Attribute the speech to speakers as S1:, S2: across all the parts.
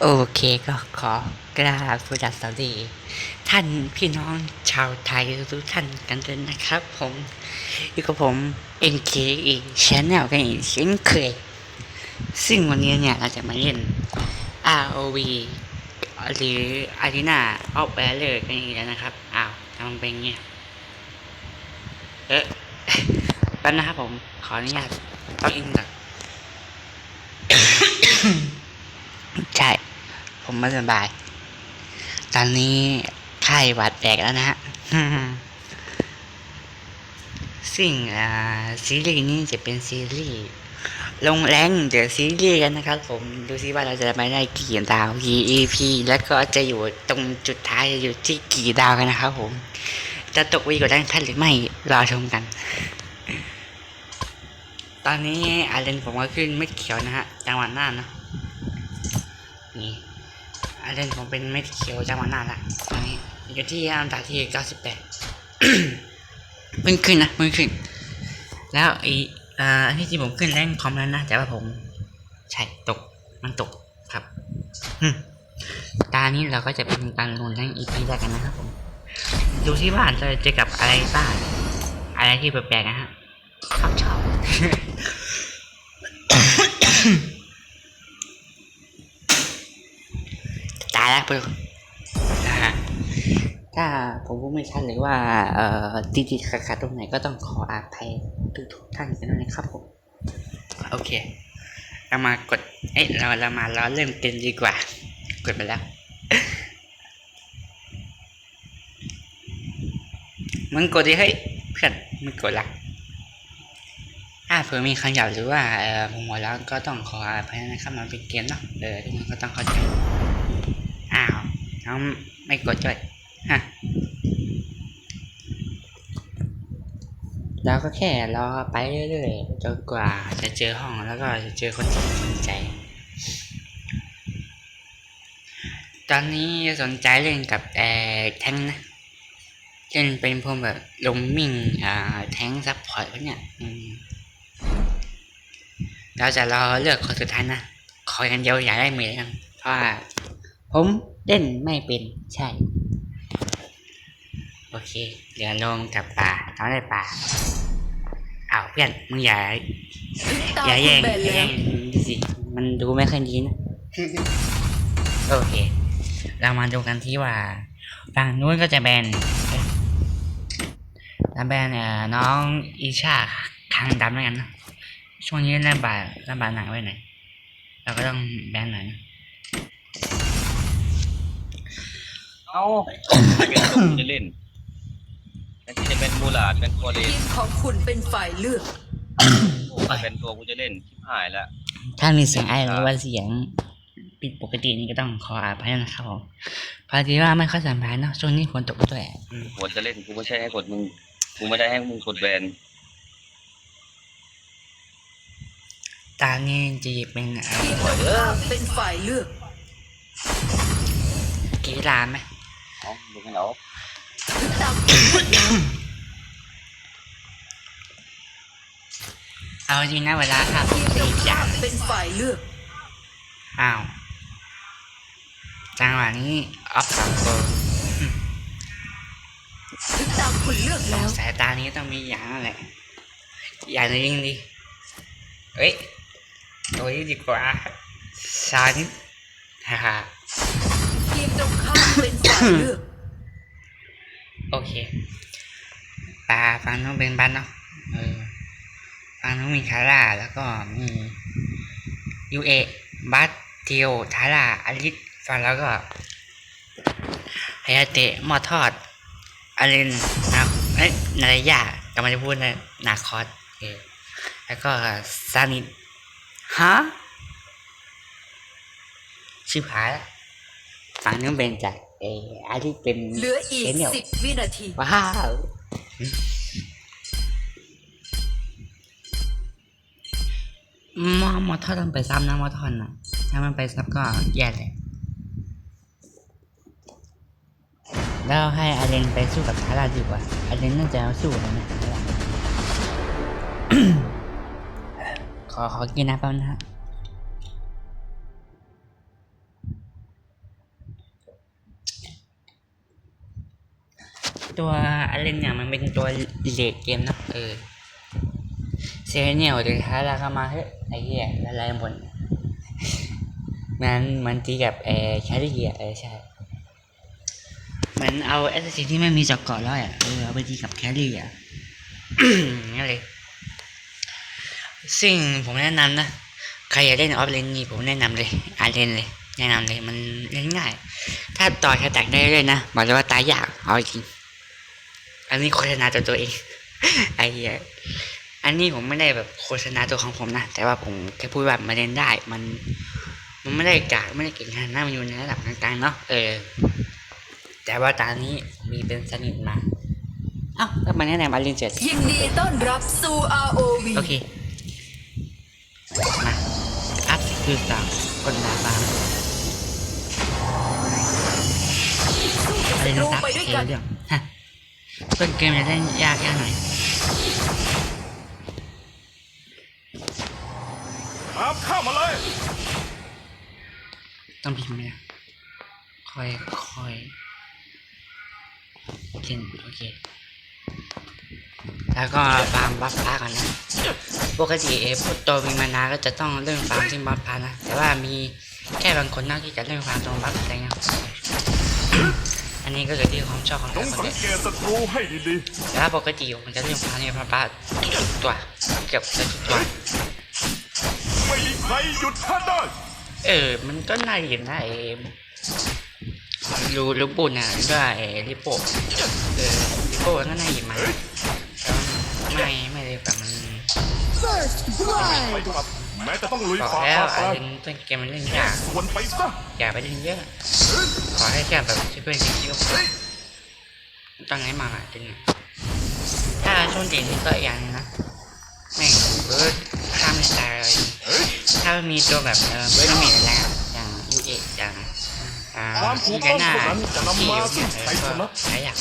S1: โอเคก็ขอกราบสวัสดี ท่านพี่น้องชาวไทยทุกท่านกันด้วยนะครับ ผมอยู่กับผม NK อีกชแนลกันอีกเช่นเคย ซึ่งวันนี้เนี่ยเราจะมาเล่น ROV หรือ Arena of Valor กันอีกแล้วนะครับ อ้าวทำเป็นเงี้ยเอ๊ะแป๊บนะครับผมขออนุญาตต้องอินก่อน ใช่ ผมไม่สบาย ตอนนี้ไข้หวัดแดกแล้วนะฮะสิ่งอ่าซีรีส์นี้จะเป็นซีรีส์ลงแรงเดี๋ยวซีรีส์กันนะครับ ผมดูซิว่าเราจะไปได้กี่ดาวกี่ EP แล้วก็จะอยู่ตรงจุดท้ายจะอยู่ที่กี่ดาวกันนะครับผม จะตกวีกว่าด้านท่านหรือไม่รอชมกัน ตอนนี้อาเลนผมก็ขึ้นไม่เขียวนะฮะจังหวัดน่านเนะนี่ เลนผมเป็นเม็ดเขียวจังหวัดน่านละตอนนี้อยู่ที่อันดับที่เก้าสิบแปดเพิ่งขึ้นนะเพิ่งขึ้น แล้วอีอ่าอันที่จริงผมขึ้นแรงคอมแล้วนะแต่ว่าผมใช่ตกมันตกครับตานี้เราก็จะเป็นการลงแรงอีพีแรกกันนะครับผมดูที่ว่าจะเจอกับอะไรบ้างอะไรที่แปลกๆนะฮะชอบชอบายแล้วเพื่อนนะฮะถ้าผมพูดไม่ชัดหรือว่า เอ่อติดๆขัดๆตรงไหนก็ต้องขออภัยทุกๆท่านกันด้วยนะครับผม โอเค เรามากด เอ้ยเราเรามาเราเริ่มเต็มดีกว่า กดไปแล้ว มึงกดดิเฮ้ยเพื่อนมึงกดละถ้าเผื่อมีคำหยาบหรือว่าเอ่อผมหัวแล้วก็ต้องขออภัยนะครับมันเป็นเกมเนาะเออทุกคนก็ต้องเข้าใจอ้ น้องไม่กดด้วยฮะเราก็แค่รอไปเรื่อยๆจนกว่าจะเจอห้องแล้วก็จะเจอคนที่สนใจ ตอนนี้สนใจเล่นกับแต่แท้งนะเช่นเป็นพวกแบบลงมิ่งอ่าแท้งซับพอร์ตพวกเนี้ยเราจะรอเลือกคนสุดท้ายนะ ขออย่างเดียวอย่าได้เมย์กันเพราะว่าผม เล่นไม่เป็นใช่ โอเคเหลือลงกับป่าทำได้ป่าอ้าวเพื่อนมึงอย่า
S2: ตา
S1: อย่า
S2: คุ
S1: แย่
S2: ณ
S1: ง
S2: แบน
S1: อย่า
S2: แล้
S1: แย่
S2: ว
S1: งสิมันดูไม่ค่อยดีนะโอเค เรามาดูกันที่ว่าฝั่งนู้นก็จะแบนแล้วแบนเอ่อน้องอีชาคางดำแล้วกันนะช่วงนี้ระบาดระบาดหนักไว้หน่อยเราก็ต้องแบนหน่อยนะ
S3: เอาเป็นตัวจะเล่นแทนที่จะเป็นมูลาดเป็นตัวเล่น
S2: ทีมของคุณเป็นฝ่ายเลือก
S3: เป็นตัวกูจะเล่นชิบหายแล้ว
S1: ถ้ามีเสียงไอหรือว่าเสียงผิดปกตินี่ก็ต้องขออภัยนะครับผมพอดีว่าไม่ค่อยสบายเนอะช่วงนี้ฝนตกด้วยอืม
S3: หัวจะเล่นกูไม่ใช่ให้กดมึงกูไม่ได้ให้มึงกดแบน
S1: ตาเนี้จะหยิบเป็นเอ่
S2: ทีม
S1: อ
S2: ตรงข้ามเป็นฝ่ายเลือก
S1: กีฬาไหม
S3: เอ้าดูกันเอา
S2: ถึงตามคุณแบนแล้ว
S1: เอาจริงนะเวลาครับ
S2: ทีมต
S1: ตี
S2: รง
S1: จา
S2: ข้านมเป็นฝ่ายเลือก
S1: อ้าวจังหวะนี้ออฟสองตัว
S2: ถึงตามคุณเลือก
S1: สอ
S2: แล้
S1: ง
S2: ว
S1: สายตานี้ต้องมีอย่างนั่นแหละอย่างหนึงยิงดิเฮ้ยตัวนี้ดีกว่าชานิดฮ่าฮ่า
S2: ทีมตรงข้ามเป็นฝ่ายเลือก
S1: โอเคปลาฟังนู้นเป็นบ้านเนาะเออฟังนู้นมีคาร่าแล้วก็มียูเอบัตเทียวทาร่าอลิสฟังแล้วก็ไฮยาเตะหมอทอดอารินนะเอ้ยนารยากำลังจะพูดนะนาคอสเออแล้วก็ซานิฮะชื่อผายละ ฝั่งนู้นเป็นจากเอออาริสเป็น
S2: เหลืออีก
S1: เดนิเอล
S2: สิบวินาที
S1: ว้าวมอมอทอดต้องไปซ้ำนะมอทอนนะถ้ามันไปซ้ำก็แย่เลยแล้วให้อาเรนไปสู้กับทาร่าดีกว่าอาเรนน่าจะสู้แล้วนะทาร่าขอขอกินน้ำแป๊บนะฮะ ตัวอะไรเนี่ยมันเป็นตัวเลดเกมนะเออเซเนียลเดี๋ยวท้ายแล้วก็มาเฮ้ยไอ้เหี้ยละลายหมดมันมันตีกับเออแครี่อะเออใช่เหมือนเอาแอสซิสที่ไม่มีจอกเกาะแล้วอะเออเอาไปตีกับแครี่อะนั่นเลยซึ่งผมแนะนำนะ ใครอยากเล่นออฟเลนนี่ผมแนะนำเลยอาเลนเลย แนะนำเลยมันเล่นง่าย ถ้าต่อแค่แตกได้เลยนะ บอกเลยว่าตายยาก เอาจริง อันนี้โฆษณาตัวตัวเองไอ้เหี้ยอันนี้ผมไม่ได้แบบโฆษณาตัวของผมนะ แต่ว่าผมแค่พูดว่ามันเล่นได้ มัน มันไม่ได้กากไม่ได้เก่งขนาดนั้นมันอยู่ในระดับกลางๆเนาะ เออ แต่ว่าตอนนี้มีเป็นสนิทมา เอ้าแล้วมันแนะนำอาเล่นเสร็จ
S2: ยินดีต้อนรับสู่ ROV
S1: โอเค มาอัพคือสาวคนหนาบางอะไรนะ
S2: รู้
S1: ครับ
S2: ไปด้วย
S1: เอ
S2: กัน
S1: เรื่องฮะ ต้นเกมจะเล่นยากยากหน่อย
S4: ตามข้ามาเลย
S1: ต้องพิมพ์ไหมคอยคอยเช่นโอเค แล้วก็ฟาร์มบัฟฟ้าก่อนนะ ปกติเอฟตัวมีมานาก็จะต้องเล่นฟาร์มที่บัฟฟ้านะ แต่ว่ามีแค่บางคนนอกที่จะเล่นฟาร์มตรงบัฟอะไรเงี้ย อันนี้ก็เกิดที่ความชอบของ
S4: จ
S1: แต่
S4: ง
S1: ละค
S4: สั
S1: น
S4: ง
S1: เลย
S4: เกตศัตรูให้ดี
S1: แต่ว่าปกติผมจะเล่นฟาร์มเนี่ยฟ้าทุกตัวเกือบจะทุกตัว
S4: ๆ ไม่มีใครหยุดข้าได้
S1: เออ มันก็น่าเห็นนะเอมรูรูปุ่นอะด้วยไอ้ริโป้เออริโป้ก็น่าเห็นมาแต่ว่าไม่ไม่เลยแบบมัน
S4: ไปครับแม้จะต้องลุย
S1: บอก
S4: ฝ่า
S1: แล้ว
S4: ฟ้า
S1: ไอ้
S4: แปล
S1: เล่นต้นเกมมันเล่นยาก
S4: สวนไปซะ
S1: อย่าไปเล่นเยอะขอ ให้แค่แบบช่วยเพื่อนคิวตอนไหนมาหลายจริงถ้าช่วงเด็กนี่ก็อย่างนะแม่งเบิร์ดข้ามไม่ตายเลยถ้ามีตัวแบบเออเบิร์ดมทอะไรอะอย่างยูเออย่างอ่าที่
S4: ก
S1: ไก
S4: ต้อง
S1: หน้า
S4: ที่
S1: อยู่เนี่ยเออก็ใช้อยาก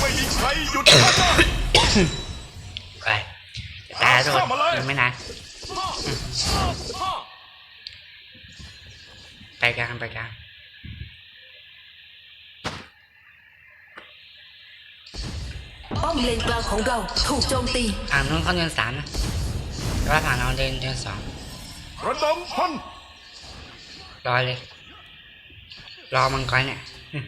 S4: ไม่มีใครหยุดไป
S1: ตายโดนยังไม่นานไปกลางไปกลาง
S2: อมเลนกลางของเราถูกโจมตี
S1: ฝั่งนู้นเขาเดินสามนะแต่ว่าฝั่งเราเดินเดินสอง
S4: ระดมพัน
S1: รอเลย รอมังกรเนี่ยอืม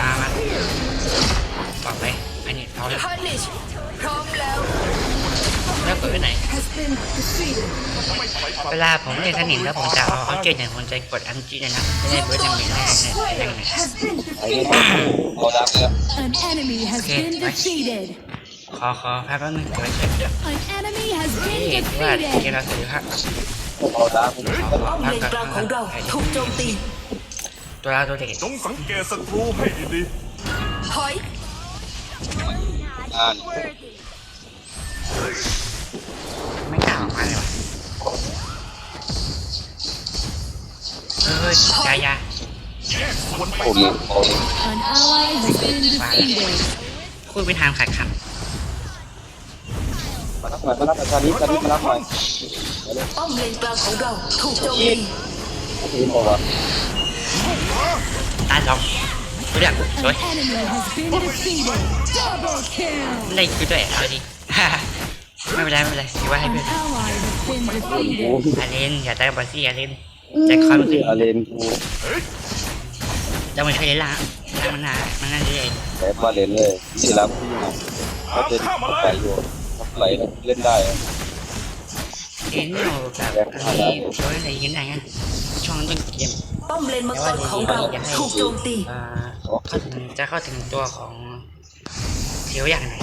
S1: มามาบอกไปอันนี้เอาเลย
S2: แล้ว
S1: กดไปไหน
S4: ไม่ใส่ฝัน
S1: เวลาผมเล่นสนิทแล้วผมจะเอาเอาเกจเนี่ยผมจะกดอันจีเลยนะไม่ได้เบิร์ดยังมีได้ได้ได้ไง
S3: ไอ้นี่เขาดับแล้ว
S5: An enemy has
S1: Okay,
S5: been
S1: nice.
S5: defeated.
S1: ขอขอพักแป๊บนึงเดี๋ยวช่วย
S5: An enemy has
S1: นี่
S5: been
S1: ถือว่าเกม
S5: defeated.
S1: เราถือครับ
S3: เขาดับ
S2: ป้อมเลนกลางของเราถูกโจมตี
S1: ตัวเราตัวเด็ก
S4: จงสังเกตศัตรูให้ดี
S2: ถอย
S1: เฮ้ยยายา
S4: ๆแยกส่วนไป
S3: โอ้ย
S4: ซะ
S3: โอ้ย
S5: An ally has been defeated.
S1: คุยไปทางขัดขัน
S3: มารับหน่อยมารับหน่อยตอนนี้ตอนนี้มารับหน่อย
S2: ป้อมเลนกลางของเราถูกโจมตี
S3: ทีมบอกว่า
S1: ตายสองตัวเด็กสวย
S5: An enemy has been defeated. Double kill.
S1: เล่นคือตัวเอกเอาดิไม่เป็นไรไม่เป็นไรถือว่าให้
S5: An
S1: เพื่อน
S5: ally has been
S3: โอ้
S5: defeated.
S1: อาเลนอย่าตายบอสซี่อาเลน ใจคอยมันคือ
S3: อาเลนกู
S1: จะไม่เคยเล่นละละมันน่ามันน่าจะเอง
S3: แต่มาเล่นเลยที่รับที่ยังเขา
S4: ตาม
S3: เล่น
S4: ข้ามาเล
S3: ไป
S4: ย
S3: อยู่ไหลเล่นได้
S1: เอ็นโน่กับอันนี้ช่วยอะไรกันได้ไงช่องต้นเกม
S2: ป้อมเลนมังกรของเราถูกโจมตี
S1: อ่าเข้าถึงจะเข้าถึงตัวของเทียวอย่างไหน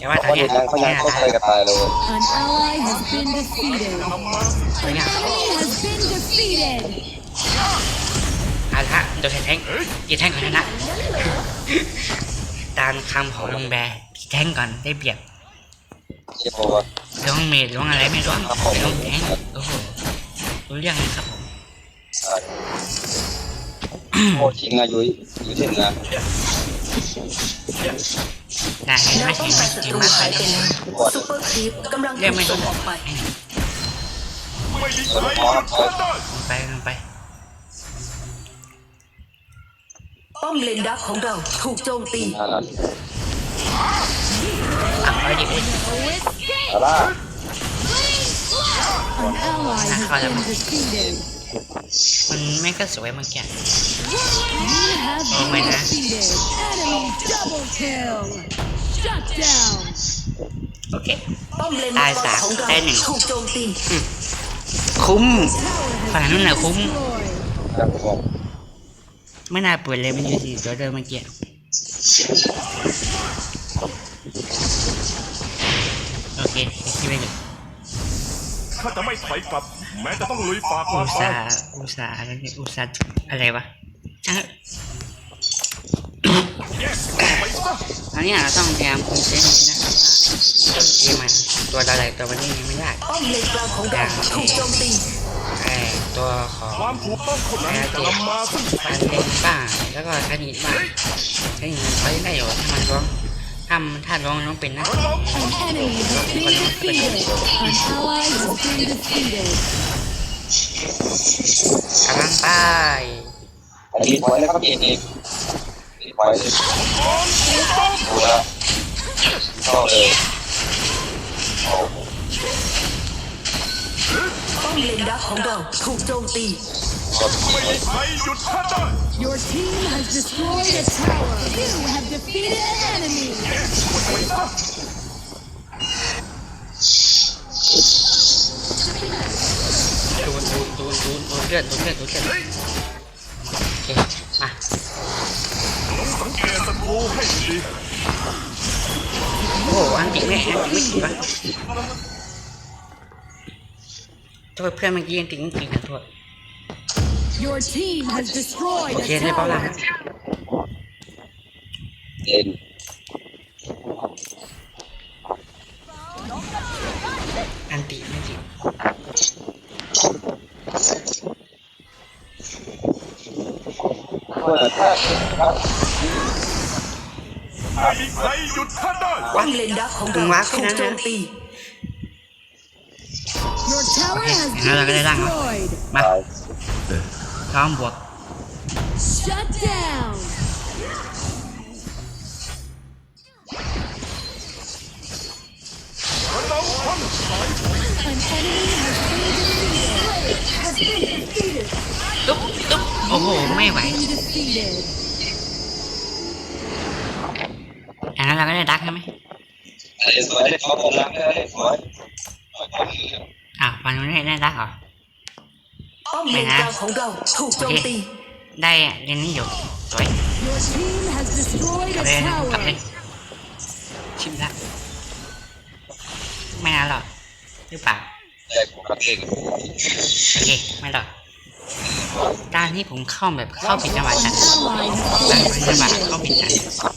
S1: แต่ว่าตอน
S3: เขา
S1: เนี้
S3: เล่
S1: ย
S3: นเขา
S1: ไม่
S3: ยัง
S1: น่า
S3: เขา
S1: ตาย
S3: ใส่กระต่ายเลย
S5: An ally has been defeated.
S4: นำมาซึ่ง
S1: สวยงาม
S5: Enemy has been defeated.
S1: เอาละโดนแทงกี่แทงก่อนชนะ ตามคำของลุงแบร์กี่แทงก่อนได้เปรียบ
S3: เชื่อบอกว่า
S1: ล้วงเมดล้วงอะไรไม่รู้ล้วงแทงโอ้โหรู้เรื่องเลยครับผม
S3: โอ้ชิงอายุอยู่ที่นะ
S1: ได้เห็น
S2: แน
S1: ไหม
S2: วป้อ
S1: เห็
S2: ง
S1: นไหม
S2: กันศั
S1: เห็
S2: ต
S1: น
S2: รู
S1: ไหม
S2: หายไปแล้วซูเปอร์ครีปกำลัง
S1: เรียก
S2: ถู
S1: ไม่
S2: กส่
S1: ถู
S2: ง
S1: ก
S2: ออกไป
S4: ไม่มีใครหยุดข้าได้
S1: ลงไปลงไป
S2: ป้อมเลนดักของเราถูกโจมตี
S3: น่ารัก
S1: อะเอาดิ
S3: อะไร
S5: An ally has been defeated.
S1: มันไม่ก็สวยเมื่อกี้
S5: You have
S1: Oh my
S5: been
S1: God.
S5: defeated. Enemy double kill. Shut down.
S1: โอเค
S2: ป้อมเลน
S1: ตาย
S2: มังก
S1: สารม
S2: ของเรา
S1: ได้หนึ่ง
S2: ถูกโจมตี
S1: คุ้ม
S5: Tower
S1: ฝั่ง
S5: has
S1: นู้น
S5: been
S1: น่ะคุ้ม
S5: destroyed.
S3: จังผม
S1: ไม่น่าเปิดเลยมันอยู่สี่ตัวเดิมเมื่อกี้โอเคคิดไปเลย
S4: ข้าจะไม่ถอยกลับ แม้จะต้องลุยฝ่าควา
S1: อุ
S4: ม
S1: ต
S4: ตา
S1: สายห์อุตสาห์อะไรเนี่ยอุตสาห์อะไรวะช่าง
S4: yes ไปซะ
S1: อันนี้เราต้องพยายามคุมเส้นนี้นะครับว่าเกมมันตัวอะไรตัวมันนี่ไม่ได้
S2: ป้อมเลนกลางของเราถูกโจมตี
S1: ไอ้ตัวของ
S4: ความถูกต้องคนนั้นจะนำมาซึ่งชั
S1: อั
S4: ย
S1: น
S4: ช
S1: เล็
S4: นะ
S1: กบ้างแล้วก็คณิตบ้างคณิตเขายังได้อยู่ถ้ามันร้อง ถ้ามันถ้าร้องร้องเป็นนะ
S4: ระวัง
S5: An enemy has been defeated. An ally has been defeated.
S1: กำลังไป
S3: อันนี้ไว้แล้วครับเองเองไว้เลยดูแลเข้าเลย
S2: ป้อมเลนดักของเราถูกโจมตี
S4: ไม่มีใครหยุดข้าได้
S5: Your team has destroyed a tower. You have defeated an enemy.
S1: ดูนดูดูนดูนดูนเลือดดูนเลือดดูนเลือดโอเคมา
S4: ต้องสังเกตศัตรูให้ดี
S1: โอ้โหอันติไม่อันติไม่ติดวะโทษเพื่อนเมื่อกี้อันติไม่ติดนะโทษ
S5: Your team has destroyed
S1: โอเค
S5: a
S1: ได้เปล่าล่ะ
S5: tower.
S3: เอ็น
S1: อันติไม่ติด
S3: เพื่อถ้าครับ
S4: ไม่มีใครหยุดข้าได้
S2: ป้อมเลนดักของเราถูกโจมตี
S5: Your tower has
S1: Okay, now
S5: been
S1: they're gonna die, huh?
S5: destroyed.
S1: มา
S3: ตาย
S1: พร้อมบวก
S5: Shut down.
S4: ระนำพัน
S5: An enemy has been defeated.
S1: ตุ๊บตุ๊บโอ้โหไม่ไหว
S5: Been defeated.
S1: อันนั้นเราก็ได้ดักใช่ไหม
S3: อะไรสวยได้ขอผมรักได้สวย
S1: อะฟันนู้นได้ได้ดักเหรอ
S2: ป้อมเลนกลางของเราถูกโจมตี
S1: ได้อะเรียนนี้อยู่สวย
S5: Your team has destroyed
S1: กลับ
S5: a
S1: เลยนะกลับเลย
S5: tower.
S1: ชิมละไม่นานหรอกหรือเปล่า
S3: ได้ผมรักเอง
S1: โอเคไม่หรอกการที่ผมเข้าแบบเข้าผิดจังหวะ
S5: An
S1: จัด
S5: ally
S1: การ
S5: has
S1: ผิด
S5: been
S1: จังหวะเข้า
S5: defeated.
S1: ผิดจัด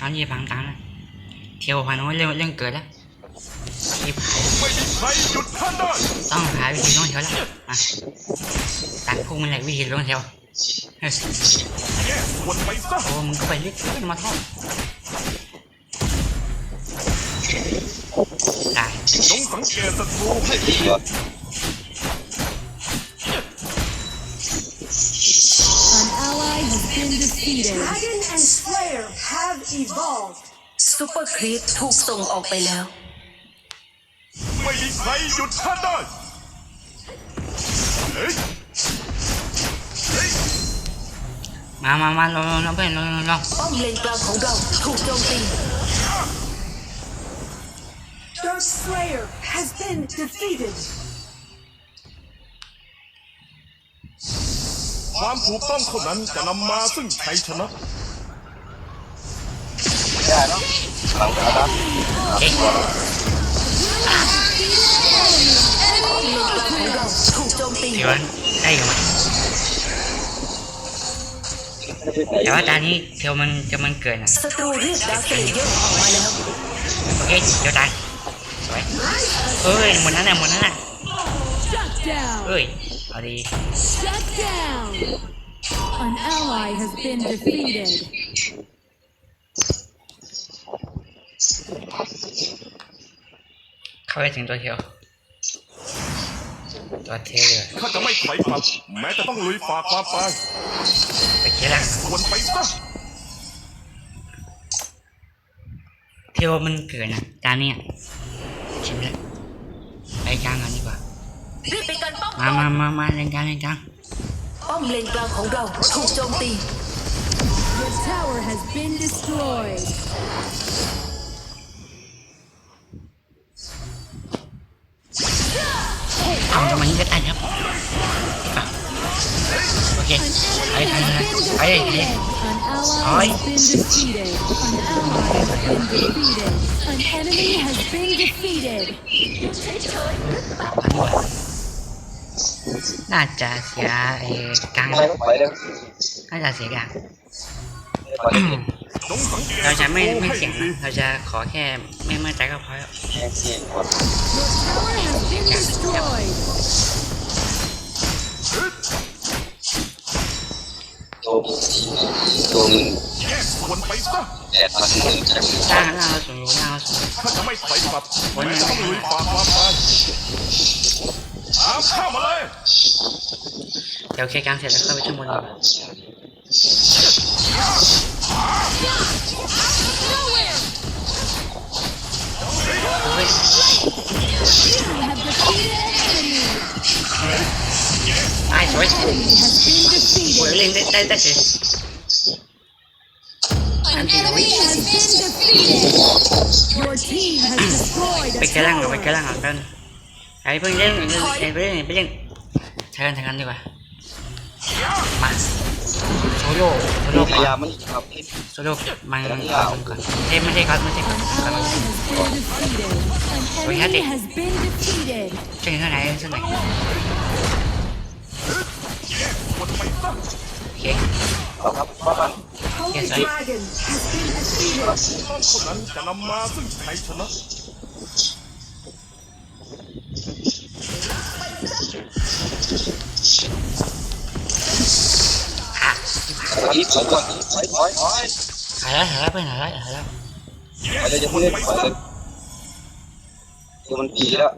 S1: ตอนนี้พังตังนะเที่ยวพันโน้นเรื่องเรื่องเกิดแล้ว รีบหาย
S4: ไม่มีใครหยุดข้าได้
S1: ต้องหาวิธีลงแถวแล้วมาตัดพุ่งมันแหละวิธีลงแถวเฮ้ย
S4: แยกส่วนไปซะ
S1: โอ้มึงก็ไปเรียกเพื่อนมาทอดได้
S4: จงสังเกตศัตรูให้
S3: ดีก่อน
S5: An ally has been defeated.
S2: Dragon and Slayer have evolved ซูเปอร์ครีปถูกส่งออกไปแล้ว
S4: ไม่มีใครหยุดข้าได้เฮ้ยเฮ้ย
S1: มามามาลงลงลงเพื่อนลงลงลง
S2: ป้อมเลนกลางของเราถูกโจมตี Dark Slayer has been defeated
S4: ความถูกต้องเท่านั้นจะนำมาซึ่งชัยชนะ
S3: ได้เนาะหลังจากนั้น
S1: เอ๊ะ
S2: ของเราถูกโจ
S1: ถือว่าได้อยู่ไหมแต่ว่าตอนนี้เทวมันจะมันเกินอะ
S2: ศัตรูเรียกดาร์คเลเยอร์ออกมาแล้ว
S1: โอเคเดี๋ยวตายสวยเอ้ยหมดนั้นน่ะหมดนั้นน่ะ
S5: Shut down.
S1: เอ้ยเอาดี
S5: Shut down. An ally has been defeated.
S1: เข้าไปถึงตัวเทว ตัวเทวเลย
S4: ข้าจะไม่ถอยกลับแม้จะต้องลุยฝ่าความตาย
S1: โอเคเดี๋ยวละ
S4: ส่วนไปซะ
S1: เทวมันเกิดนะจานเนี้ยชิมเลยไปกลางกันดีกว่า
S2: รีบไปกันป้อม
S1: มามามามาเล่นกลางเล่นกลาง
S2: ป้อมเลนกลางของเราถูกโจมตี
S5: Your tower has been destroyed.
S1: โอเคไปไปไปไปน่าจะเสียเอ่อกลาง
S3: ไปก็ไปเลย
S1: น่าจะเสียกลาง
S3: ไปเลย
S4: จงสังเรา
S1: จะไม่ไม่เสียงนะเราจะขอแค่ไม่เมื่อใจก็พอแล้ว
S3: ตัวตัวหนึ่ง
S4: ส่วนไปซะ
S3: แปดพันหนึ่งจาก
S1: หน้าหน้าเราสูงอยู่หน้าเราสูง
S4: ถ้าจะไม่ถอยกลับแม้จะต้องลุยฝ่าความตายตามข้ามาเลย
S1: เดี๋ยวเคลียร์กลางเสร็จแล้วเข้าไปช่วยบนดีกว่าเฮ้ยไอ้สวย
S5: Enemy has been
S1: โอ้ย
S5: defeated.
S1: เล่นได้ได้ได้เฉย
S5: An enemy has been defeated. Your team has destroyed
S1: ไป
S5: a
S1: เกล่างก่อ นไป
S5: tower.
S1: เกล่างก่อนกันไอ้เพิ่งเล่นไอ้เพิ่งเล่นไปเล่นใช้กันใช้กันดีกว่ามาโซโล่โซโล่
S3: พ
S1: ก่อยา
S3: ยานมมันครับ
S1: โซโล่มันก่อนก่อนเอ้ยไม่ใช่ครับไม่ใช่ครับ
S5: An ally has been defeated. An enemy has been defeated.
S1: เช่นเท่าไหร่เท่าไหร่
S4: ส่วนไปซะ
S1: โอเค
S3: เอาครับป้าปัน
S1: Yes,
S2: Holy
S1: I-
S2: Dragon has been defeated
S4: ต้องเท่านั้นจะนำมาซึ่งชัยชนะ
S1: อะ
S3: วันนี้ถอยก่อนถอยถอยถอย
S1: หายแล้วหายแล้วเพื่อนหายแล้วหายแล้ว
S3: ไปเลยจะพูดเล่นถอยเลยคือมันปีแล้ว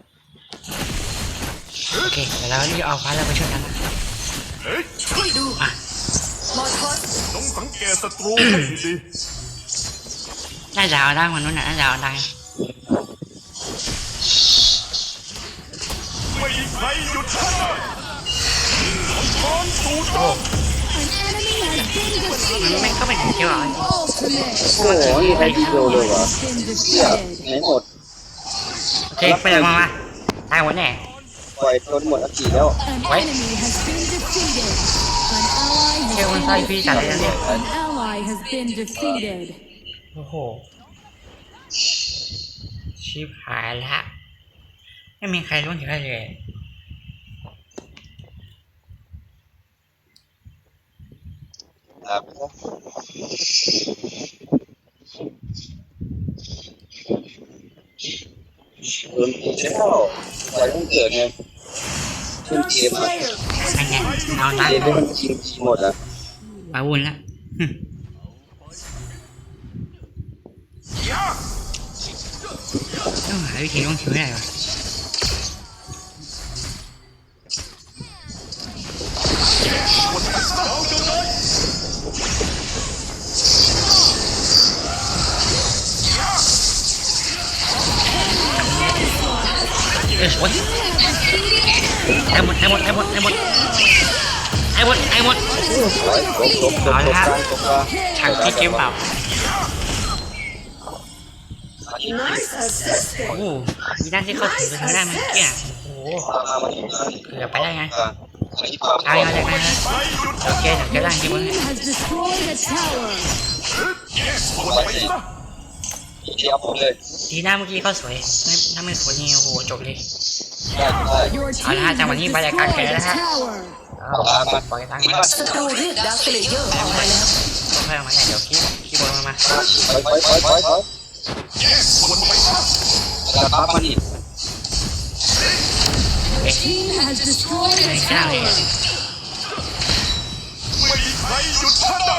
S1: โอเคเดี๋ยวเรารีบเอาฟ้าเราไปช่วยกันนะ
S4: เฮ้ย
S2: ช่วยดู
S1: อะ
S2: มอทอส
S4: จงสังเกตศัตรูให้ดี
S1: น่าจะเอาได้คนนู้นน่ะน่าจะเอาได้
S4: ไม่มีใครหยุดข้าได้มังกรสู่โจม
S5: An enemy has been
S1: มัน
S5: defeated.
S1: ไม่ก็เป็นเกี่ยวอะ
S5: Ultimate.
S3: โอ้โหนี่ใครทีเดียวเลยวะ
S5: Has been
S3: เนี่ย
S5: defeated.
S3: ไหนหมด
S1: โอเคไปเลยมามาตายหมดแน่
S3: ปล่อยโดนหมดอันกี่แล้ว
S5: An
S1: Wait.
S5: enemy has been defeated. An ally
S1: เกี่ยวคนไส้
S5: has
S1: พี่
S5: been
S1: จัดเลยนะเนี่ย
S5: An ally has been defeated.
S1: โอ้โห ชิบหายละไม่มีใครรู้ถึงได้เลย
S3: ครับโดนปีแล้วปล่อยต้องเกิดไง ขึ้นเกมอะ
S2: Slayer
S1: อันเนี้ยเอานะ
S3: เกมที่มันจริงจริงหมดอะ
S1: มาวุ่นละหึต้องหาวิธีลงคิวให้ได้วะ
S4: ไอ้
S1: หมดไอ้หมดไอ้หมดไอ้หมดไอ้หมดไอ้หมด
S3: ร้อยตบตบตบตบกลางตบกลาง
S1: ฉากที่เกมเปล่าโอ้โหมีด้านที่เข้าถึงไปทางด้านเมื่อกี้อะโอ้โหเกือบไปได้ไง
S3: กลางอันนี้ความ
S1: ตายมาจากไหนนะ
S4: ใครหยุด
S1: โอเคเดี๋ยวแกล่างที่มึง
S5: Team has destroyed a tower.
S4: แยกส่วนะ
S3: ที่เอาผมเลย
S1: ทีหน้าเมื่อกี้เขาสวยไม่ถ้าไม่สวยนี่โอ้โหจบเลย เอาละฮะจังหวะนี้บรรยากาศแก่
S5: ง
S1: แล้ว
S5: a
S1: ฮะ
S5: tower.
S1: เอาปล่อยตังค์มา
S2: ศัตรูเรียกดาวสเลเยอร์ออกมาแล้ว
S1: ค่อยเอามาเนี่ยเดี๋ยวคีบคีบบอลมามา
S3: ถอยถอยถอยถอย
S4: ส่วนไปซะ
S3: กระปั๊บมานี่
S5: Team has destroyed a tower.
S4: ไม่มีใครหยุดข้าได้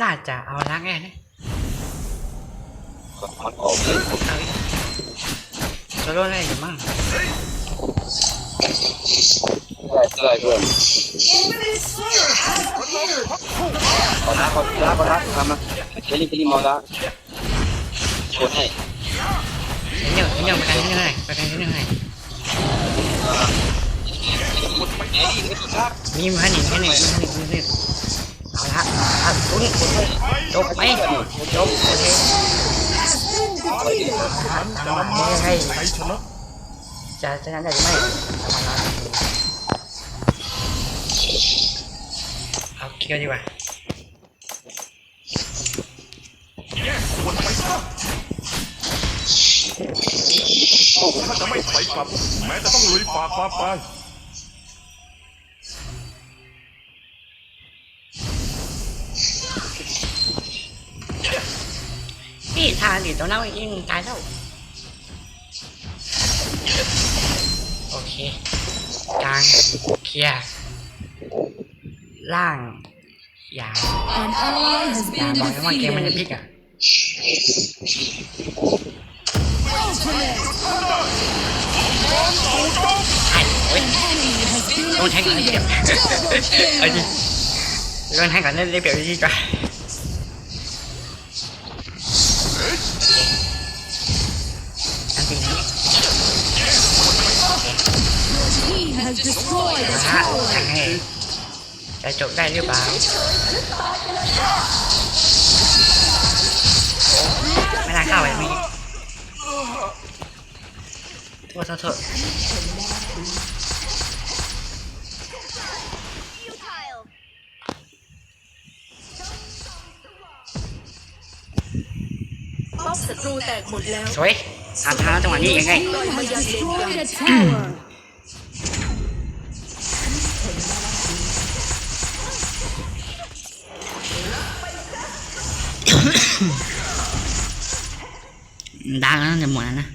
S3: น่า
S1: จะ
S3: เอา
S1: ล้างแน่นะ
S3: มันออกเลย
S1: เอาอีกจะรอะไรอยู่มั่ง
S3: ได้ได้ด้วย
S2: Infinite Slayer has appeared.
S3: ขอท้าขอท้าขอท้าทำมาเคลี่เคลี่มองละชนให้
S1: เห็นอยู่เห็นอยู่ปกันที่หนึ่งไปกันที่หนึ่งไงมีมันหนีแค่หนึ่งมีมันหนีเอา ละเอาลุ้นจบไหมจบโอเค
S2: Has been defeated.
S1: ทำมาให้
S4: ใครชนะ
S1: จะจะนั้นได้ไหมเอาเกียวดีกว่า
S4: แยกส่นไปซะถ้าจะไม่ถอยกลับ แม้จะต้องลุยฝ่าความตาย
S1: พี่ทานดิตัวนั้นยิงตายแล้วโอเคกลางเคลียร์ล่างอย่า
S5: An ally has
S1: อย่า
S5: been
S1: บอกนะว่าเกมมันจะพลิ
S5: defeated.
S1: กอะ
S5: Ultimate.
S1: ใช่โอ้ย
S5: Enemy has been
S1: โดนแทงก่อนได้เปรียบ
S5: defeated.
S1: เอาดิโดนแทงก่อนได้เปรียบดีกว่า
S5: Destroyed a
S1: นะฮะ
S5: tower.
S1: ยังไงจะจบได้หรือเปล่าไม่น่าเข้าไปมีโทษโทษโทษ
S2: ป้อมศัตรูแตกหมดแล้ว
S1: สวยอาทางจังหวะนี้ยังไง
S5: destroyed a tower.
S1: ดังแล้วจะหมดแล้วนะ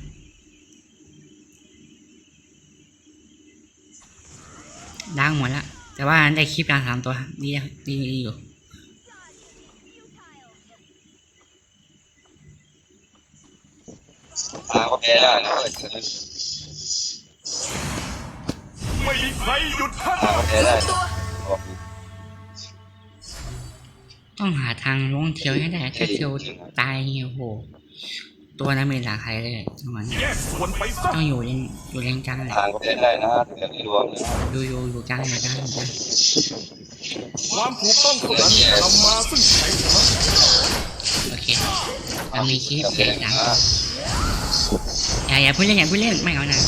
S1: ดังหมดแล้ว แต่ว่าได้คลิปการสามตัวดีอะดีดีอยู่
S3: ทางก็แพ้ได้นะ
S4: ไม่มีใครหยุดท่าน
S3: ทางก็แพ้ได้บอก
S1: ต้องหาทางลงเทียวให้ได้ถ้าเทียวตายเนี่ยโอ้โห ตัวนั้นไม่หลาใครเลยจังหวะนี้
S4: แยกส่วนไปซะ
S1: ต้องอยู่เลนอยู่เลนกลางเลย
S3: ทางก็แพ้ได้นะแต่ไม่รวมนะ
S1: อยู่อยู่อยู่กลางอยู่กลางอยู่กลาง
S4: ความถูกต้องเท่านั้นนำมาซึ่งชัยชนะ
S1: โอเคเรามีคลิป
S3: ก็
S1: เด็
S3: แพ้
S1: กดัง
S3: นะ
S1: อย่าอย่าพูดเล่นอย่าพูดเล่นไม่เอานะ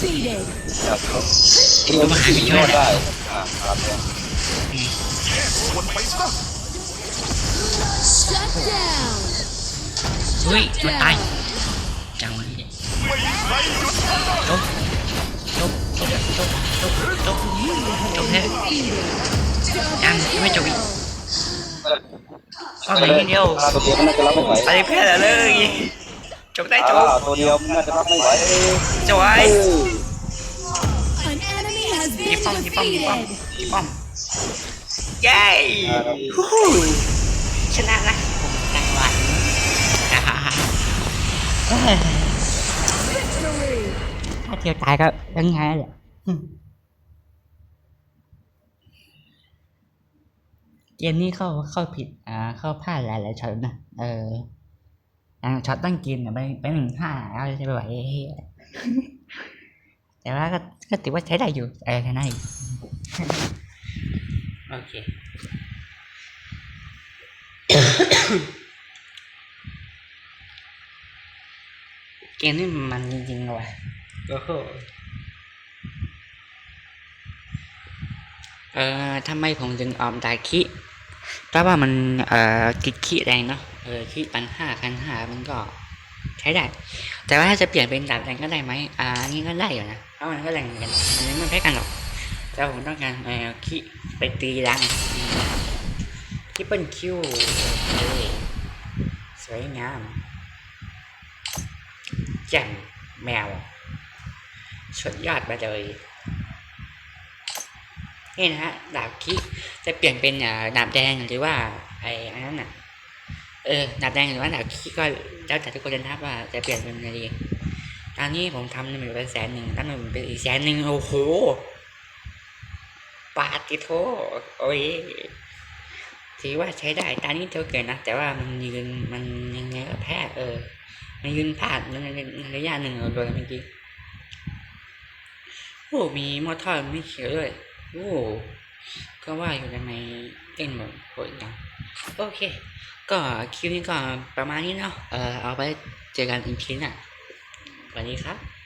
S5: defeated.
S3: ที่มันไม่ได้อ่าครับ
S4: แยกส่วนไปซะ
S5: Shut down.
S1: เฮ้ยมันตายจังหวะนี้
S4: ไม่มีใครหยุดท่าน
S1: จบจบจบจบจบจบจบแท้ยังยังไม่จบอีกก็เหลือนิดเดียว
S3: ตัวเดียวมันน่าจะรับไม่ไหว
S1: ไปแพ้แล้วเลย จบได้จบ
S3: ตัวเดียวมันน่าจะรับไม่ไหว
S1: จบไว้
S5: An enemy has
S1: ยิ
S5: been
S1: บป้อมยิบป้อมยิบป้อม
S5: defeated.
S1: ยิบป้อมเย้ฮู้ฮู้ชนะละจังหวะอ่าฮ่าฮ่าถ้าเทียวตายก็ยังไงแหละอืมเกมนี้เข้าเข้าผิด อ่า เข้าพลาดหลายๆช็อตนะ เออ อย่างช็อตตั้งเกมเนี่ยไปไปหนึ่งห้าเอาจะไปไหวเฮียแต่ว่าก็ก็ถือว่าใช้ได้อยู่เออใช้ได้อยู่โอเคเกมนี้มันจริงๆว่ะโอ้โหเอ่อทำไมผมถึงออมดาคิเพราะว่ามันเอ่อกิดขี้แรงเนาะเออขี้ปันห้าพันห้ามันก็ใช้ได้ แต่ว่าถ้าจะเปลี่ยนเป็นดาบแรงก็ได้ไหมอ่านี่ก็ได้อยู่นะเพราะมันก็แรงเหมือนกันมันไม่แพ้กันหรอกแต่ผมต้องการเออขี้ไปตีแรงที่เป็นคิวเอ้ยสวยงามแจ่มแมวสุดยอดไปเลยนี่นะฮะดาบคิจะเปลี่ยนเป็นดาบแดงหรือว่าไอ้อันนั้นน่ะ เออดาบแดงหรือว่าดาบคิก็แล้วแต่ทุกคนจะนับว่าจะเปลี่ยนเป็นอะไรตอนนี้ผมทำหนึ่งเป็นแสนหนึ่งตั้งหนึ่งเป็นอีกแสนหนึ่งโอ้โหปาติโทโอ้ยถือว่าใช้ได้ตอนนี้เท่าเกินนะ แต่ว่ามันยืนมันยังไงก็แพ้เออ มันยืนพลาดในระยะหนึ่งโดยเมื่อกี้โอ้มีมอเตอร์ไม่เขียวด้วยโอ้ก็ว่าอยู่ทำไมเล่นแบบโหดจังโอเค ก็คลิปนี้ก็ประมาณนี้เนาะเออเอาไปเจอกันอีกทีน่ะสวัสดีครับ